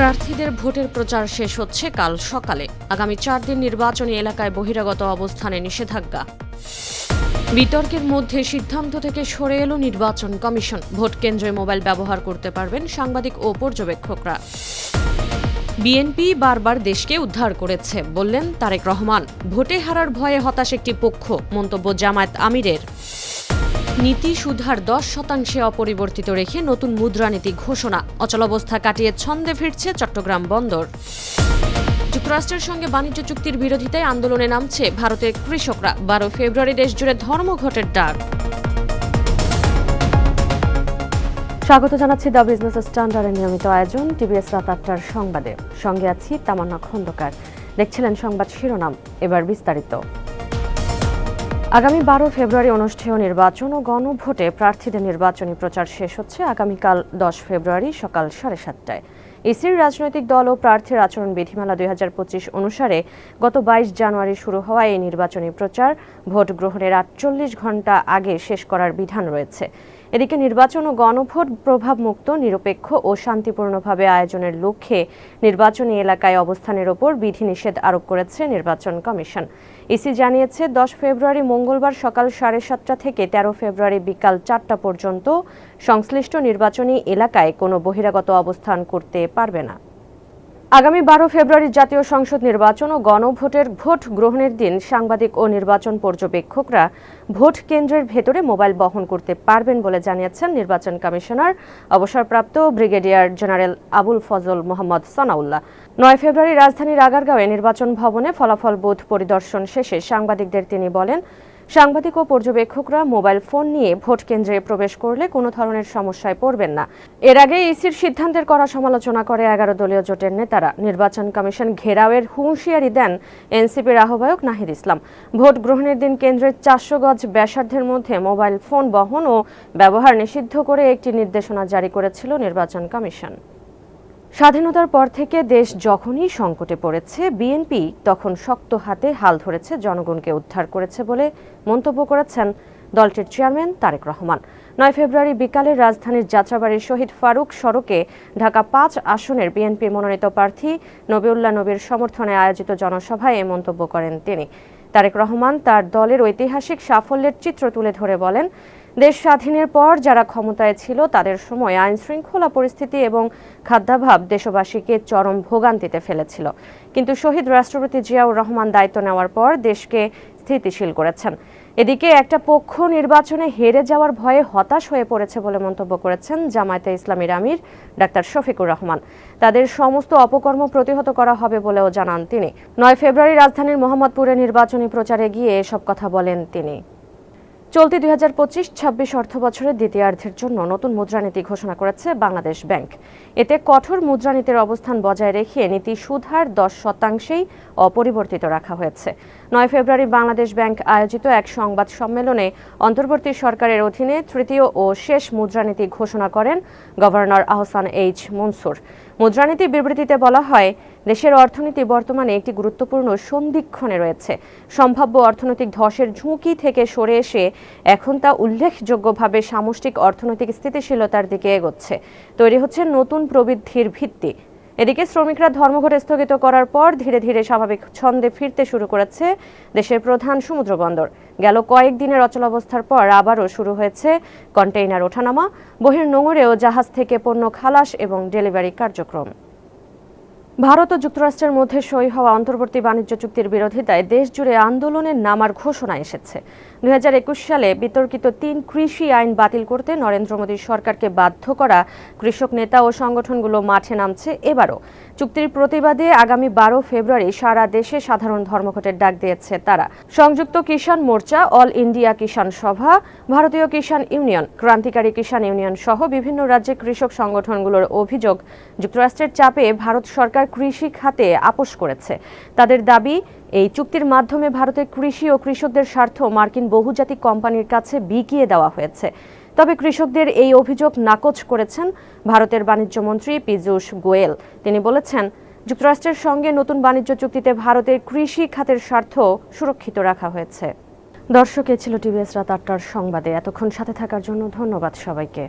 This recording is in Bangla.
প্রার্থীদের ভোটের প্রচার শেষ হচ্ছে কাল সকালে। আগামী চার দিন নির্বাচনী এলাকায় বহিরাগত অবস্থানে নিষেধাজ্ঞা। বিতর্কের মধ্যে সিদ্ধান্ত থেকে সরে এলো নির্বাচন কমিশন। ভোট কেন্দ্রে মোবাইল ব্যবহার করতে পারবেন সাংবাদিক ও পর্যবেক্ষকরা। বিএনপি বারবার দেশকে উদ্ধার করেছে, বললেন তারেক রহমান। ভোটে হারার ভয়ে হতাশ একটি পক্ষ, মন্তব্য জামায়াত আমিরের। নীতি সুধার দশ শতাংশে অপরিবর্তিত রেখে নতুন মুদ্রানীতি ঘোষণা। অচলাবস্থা কাটিয়ে ছন্দে ফিরছে চট্টগ্রাম বন্দর। যুক্তরাষ্ট্রের সঙ্গে বাণিজ্য চুক্তির বিরোধিতায় আন্দোলনে নামছে ভারতের কৃষকরা। বারো ফেব্রুয়ারি দেশজুড়ে ধর্মঘটের ডাক। স্বাগত জানাচ্ছি দ্য বিজনেস স্ট্যান্ডার্ডের নিয়মিত আয়োজন টিভিএস রাত আটটার সংবাদে। সঙ্গে আছি তামান্না খন্দকার। দেখছিলেন সংবাদ শিরোনাম। এবার বিস্তারিত। আগামী বারো ফেব্রুয়ারি অনুষ্ঠেয় নির্বাচন ও গণভোটে প্রার্থীদের নির্বাচনী প্রচার শেষ হচ্ছে আগামীকাল দশ ফেব্রুয়ারি সকাল সাড়ে সাতটায়। ইসির রাজনৈতিক দল ও প্রার্থীর আচরণ বিধিমালা দুই হাজার পঁচিশ অনুসারে গত বাইশ জানুয়ারি শুরু হওয়া এই নির্বাচনী প্রচার ভোট গ্রহণের আটচল্লিশ ঘণ্টা আগে শেষ করার বিধান রয়েছে। এদিকে নির্বাচন ও গণভোট প্রভাবমুক্ত, নিরপেক্ষ ও শান্তিপূর্ণভাবে আয়োজনের লক্ষ্যে নির্বাচনী এলাকায় অবস্থানের ওপর বিধিনিষেধ আরোপ করেছে নির্বাচন কমিশন। ইসি জানিয়েছে, দশ ফেব্রুয়ারি মঙ্গলবার সকাল সাড়ে সাতটা থেকে তেরো ফেব্রুয়ারি বিকাল চারটা পর্যন্ত সংশ্লিষ্ট নির্বাচনী এলাকায় কোনো বহিরাগত অবস্থান করতে পারবে না। আগামী বারো ফেব্রুয়ারি জাতীয় সংসদ নির্বাচন ও গণভোটের ভোট গ্রহণের দিন সাংবাদিক ও নির্বাচন পর্যবেক্ষকরা ভোট কেন্দ্রের ভেতরে মোবাইল বহন করতে পারবেন বলে জানিয়েছেন নির্বাচন কমিশনার। অবসরপ্রাপ্ত ব্রিগেডিয়ার জেনারেল আবুল ফজল মোহাম্মদ সানাউল্লাহ। নয় ফেব্রুয়ারি রাজধানীর আগারগাঁওয়ে নির্বাচন ভবনে ফলাফল বুথ পরিদর্শন শেষে সাংবাদিকদের তিনি বলেন সাংবাদিক ও পর্যবেক্ষকরা মোবাইল ফোন নিয়ে ভোট কেন্দ্রে প্রবেশ করলে কোনো ধরনের সমস্যায় পড়বেন না। এর আগে ইসির সিদ্ধান্তের করা সমালোচনা করে এগারো দলীয় জোটের নেতারা। নির্বাচন কমিশন ঘেরাওয়ের হুঁশিয়ারি দেন এনসিপির আহ্বায়ক নাহিদ ইসলাম। ভোট গ্রহণের দিন কেন্দ্রের চারশো গজ ব্যাসার্ধের মধ্যে মোবাইল ফোন বহন ও ব্যবহার নিষিদ্ধ করে একটি নির্দেশনা জারি করেছিল নির্বাচন কমিশন। স্বাধীনতার পর থেকে দেশ যখনই সংকটে পড়েছে, বিএনপি তখন শক্ত হাতে হাল ধরেছে, জনগণকে উদ্ধার করেছে বলে মন্তব্য করেছেন দলটির চেয়ারম্যান তারেক রহমান। নয় ফেব্রুয়ারি বিকালে রাজধানীর যাত্রাবাড়ির শহীদ ফারুক সড়কে ঢাকা পাঁচ আসনের বিএনপি মনোনীত প্রার্থী নবিউল্লাহ নবীর সমর্থনে আয়োজিত জনসভায় এ মন্তব্য করেন তিনি। তারেক রহমান তার দলের ঐতিহাসিক সাফল্যের চিত্র তুলে ধরে বলেন দেশ স্বাধীনের পর যারা ক্ষমতায় ছিল, তাদের সময় আইন শৃঙ্খলা পরিস্থিতি এবং খাদ্যাভাব দেশবাসীকে চরম ভোগান্তিতে ফেলেছিল। কিন্তু শহীদ রাষ্ট্রপতি জিয়াউর রহমান দায়িত্ব নেওয়ার পর দেশকে স্থিতিশীল করেছেন। এদিকে একটা পক্ষ নির্বাচনে হেরে যাওয়ার ভয়ে হতাশ হয়ে পড়েছে বলে মন্তব্য করেছেন জামায়াতে ইসলামীর আমির ডাক্তার শফিকুর রহমান। তাদের সমস্ত অপকর্ম প্রতিহত করা হবে বলেও জানান তিনি। নয় ফেব্রুয়ারি রাজধানীর মোহাম্মদপুরে নির্বাচনী প্রচারে গিয়ে এসব কথা বলেন তিনি। চলতি দুই হাজার পঁচিশ, ছাব্বিশ অর্থ বছরের দ্বিতীয়ার্ধের জন্য নতুন মুদ্রানীতি ঘোষণা করেছে বাংলাদেশ ব্যাংক। এতে কঠোর মুদ্রানীতির অবস্থান বজায় রেখে নীতি সুদহার দশ শতাংশেই অপরিবর্তিত রাখা হয়েছে। নয় ফেব্রুয়ারি বাংলাদেশ ব্যাংক আয়োজিত এক সংবাদ সম্মেলনে অন্তর্বর্তী সরকারের অধীনে তৃতীয় ও শেষ মুদ্রানীতি ঘোষণা করেন গভর্নর আহসান এইচ মনসুর। মুদ্রানীতি বিবৃতিতে বলা হয়, দেশের অর্থনীতি বর্তমানে একটি গুরুত্বপূর্ণ সন্ধিক্ষণে রয়েছে। সম্ভাব্য অর্থনৈতিক ধসের ঝুঁকি থেকে সরে এসে এখন তা উল্লেখযোগ্যভাবে সামষ্টিক অর্থনৈতিক স্থিতিশীলতার দিকে এগোচ্ছে। তৈরি হচ্ছে নতুন প্রবৃদ্ধির ভিত্তি। এদিকে শ্রমিকরা ধর্মঘট স্থগিত করার পর ধীরে ধীরে স্বাভাবিক ছন্দে ফিরতে শুরু করেছে দেশের প্রধান সমুদ্র বন্দর। গেল কয়েকদিনের অচলাবস্থার পর আবারও শুরু হয়েছে কন্টেইনার ওঠানামা বহির নোঙরেও জাহাজ থেকে পণ্য খালাস এবং ডেলিভারি কার্যক্রম। ভারত ও যুক্তরাষ্ট্রের মধ্যে সই হওয়া অন্তর্বর্তী বাণিজ্য চুক্তির বিরোধিতায় দেশজুড়ে আন্দোলনের নামার ঘোষণা এসেছে। দুই হাজার একুশ সালে বিতর্কিত তিন কৃষি আইন বাতিল করতে নরেন্দ্র মোদীর সরকারকে বাধ্য করা কৃষক নেতা ও সংগঠনগুলো মাঠে নামছে এবারও। চুক্তির প্রতিবাদে আগামী বারো ফেব্রুয়ারি সারা দেশে সাধারণ ধর্মঘটের ডাক দিয়েছে তারা। সংযুক্ত কিষাণ মোর্চা, অল ইন্ডিয়া কিষাণ সভা, ভারতীয় কিষাণ ইউনিয়ন, ক্রান্তিকারী কিষাণ ইউনিয়ন সহ বিভিন্ন রাজ্যে কৃষক সংগঠনগুলোর অভিযোগ। যুক্তরাষ্ট্রের চাপে ভারত সরকার কৃষি খাতে আপোষ করেছে। তাদের দাবি, এই চুক্তির মাধ্যমে ভারতের কৃষি ও কৃষকদের স্বার্থ মার্কিন বহুজাতিক কোম্পানির কাছে বিকিয়ে দেওয়া হয়েছে। তবে কৃষকদের এই অভিযোগ নাকচ করেছেন ভারতের বাণিজ্য মন্ত্রী পীযূষ গোয়েল। তিনি বলেছেন, যুক্তরাষ্ট্রের সঙ্গে নতুন বাণিজ্য চুক্তিতে ভারতের কৃষি খাতের স্বার্থ সুরক্ষিত রাখা হয়েছে। দর্শক, এ ছিল টিভিএস রাত আটটার সংবাদে। এতক্ষণ সাথে থাকার জন্য ধন্যবাদ সবাইকে।